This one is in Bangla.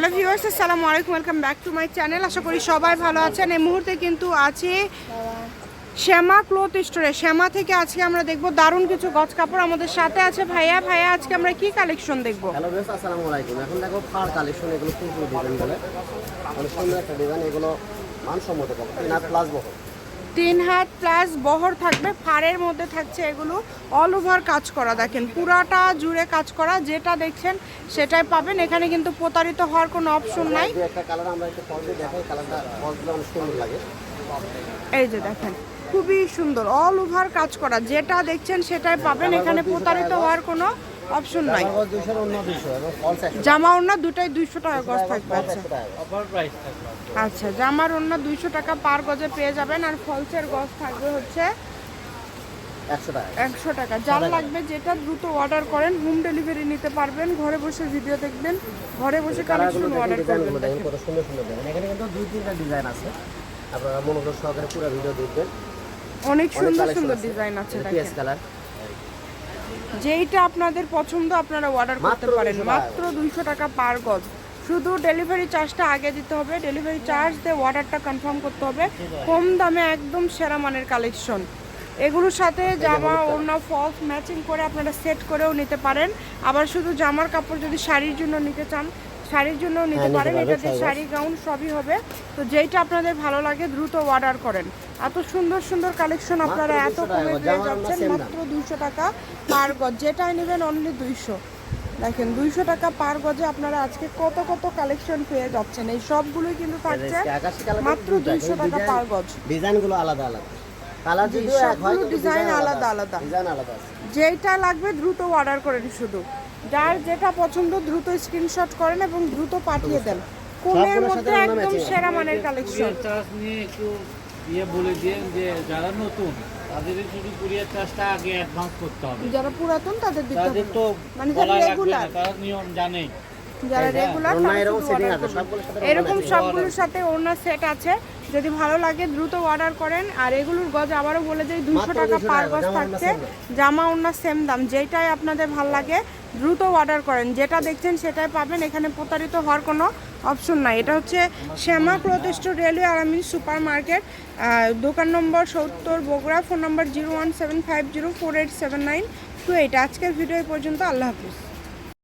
হ্যালো ভিউয়ার্স, আসসালামু আলাইকুম, welcome back to my channel. আশা করি সবাই ভালো আছেন। এই মুহূর্তে কিন্তু আছে শ্যামা ক্লোথ স্টোরে। শ্যামা থেকে আজকে আমরা দেখব দারুণ কিছু গজ কাপড় আমাদের সাথে আছে। ভাইয়া ভাইয়া, আজকে আমরা কি কালেকশন দেখব? হ্যালো ভিউয়ার্স, আসসালামু আলাইকুম। এখন দেখো ফার কালেকশন এগুলো ফুল ডিজাইন বলে। অনেক সুন্দর একটা ডিজাইন এগুলো মানসম্মত তিন প্লাস বহর তিন হাত প্লাস বহর থাকবে ফাড়ের মধ্যে থাকছে এগুলো অল ওভার কাজ করা দেখেন পুরাটা জুড়ে কাজ করা যেটা দেখছেন সেটাই পাবেন এখানে কিন্তু প্রতারিত হওয়ার কোনো অপশন নাই। এই যে দেখেন খুবই সুন্দর অল ওভার কাজ করা যেটা দেখছেন সেটাই পাবেন এখানে প্রতারিত হওয়ার কোনো অপশন নাই। জামা ওড়না দুটাই দুইশো টাকা গজ থাকবে আচ্ছা। আচ্ছা জামার ওড়না দুইশো টাকা পার গজে পেয়ে যাবেন আর ফলসের গজ থাকবে হচ্ছে একশো টাকা। যার লাগবে যেটা দ্রুত অর্ডার করেন হোম ডেলিভারি নিতে পারবেন ঘরে বসে ভিডিও দেখবেন ঘরে বসে কালেকশন অর্ডার করবেন কত সুন্দর সুন্দর এখানে কিন্তু দুই তিনটা ডিজাইন আছে। আপনারা মনোযোগ সহকারে পুরো ভিডিও দেখবেন। অনেক সুন্দর সুন্দর ডিজাইন আছে PS কালার যেইটা আপনাদের পছন্দ আপনারা অর্ডার করতে পারেন। মাত্র দুইশো টাকা পার গজ। শুধু ডেলিভারি চার্জটা আগে দিতে হবে। ডেলিভারি চার্জ দিয়ে অর্ডারটা কনফার্ম করতে হবে। কম দামে একদম সেরা মানের কালেকশন এগুলোর সাথে জামা ওড়না ফলস ম্যাচিং করে আপনারা সেট করেও নিতে পারেন। আবার শুধু জামার কাপড় যদি শাড়ির জন্য নিতে চান শাড়ির জন্য নিতে হ্যাঁ, পারেন পারবেন, এটাতে শাড়ি গাউন সবই হবে। তো যেইটা আপনাদের ভালো লাগে দ্রুত অর্ডার করেন। এত সুন্দর সুন্দর কালেকশন আপনারা এত 200 কমে পেয়ে যাচ্ছেন মাত্র দুইশো টাকা পার গজ। যেটাই নেবেন অনলি দুইশো। দেখেন দুইশো টাকা পার গজে আপনারা আজকে কত কত কালেকশন পেয়ে যাচ্ছেন। এই সবগুলোই কিন্তু থাকছে মাত্র দুইশো টাকা পার গজ। ডিজাইনগুলো আলাদা আলাদা। কালার ডিজাইন আলাদা আলাদা। আছে। লাগবে দ্রুত অর্ডার করেন শুধু। যার যেটা পছন্দ দ্রুত স্ক্রিনশট করেন এবং দ্রুত পাঠিয়ে দেন। কমের মধ্যে একদম সেরা মানের কালেকশন চার্জ নিয়ে একটু ইয়ে বলে দিয়ে যে যারা নতুন তাদের শুধু কুরিয়ার চার্জটা আগে অ্যাডভান্স করতে হবে। যারা পুরাতন তাদের দিতে হবে। তাদের তো মানে যারা রেগুলার তারা নিয়ম জানেই। যারা রেগুলার এরকম সবগুলোর সাথে ওড়না সেট আছে। যদি ভালো লাগে দ্রুত অর্ডার করেন। আর এগুলোর গজ আবারও বলে যাই দুশো টাকা পার গজ থাকছে। জামা ওড়না সেম দাম। যেটাই আপনাদের ভালো লাগে দ্রুত অর্ডার করেন। যেটা দেখছেন সেটাই পাবেন। এখানে প্রতারিত হওয়ার কোনো অপশন নাই। এটা হচ্ছে শ্যামা প্রতিষ্ঠ রেলওয়ে আরামিন সুপার মার্কেট দোকান নম্বর সত্তর Bogura. Phone number zero one seven five zero four eight seven nine two eight. আজকের ভিডিও পর্যন্ত। আল্লাহ হাফিজ।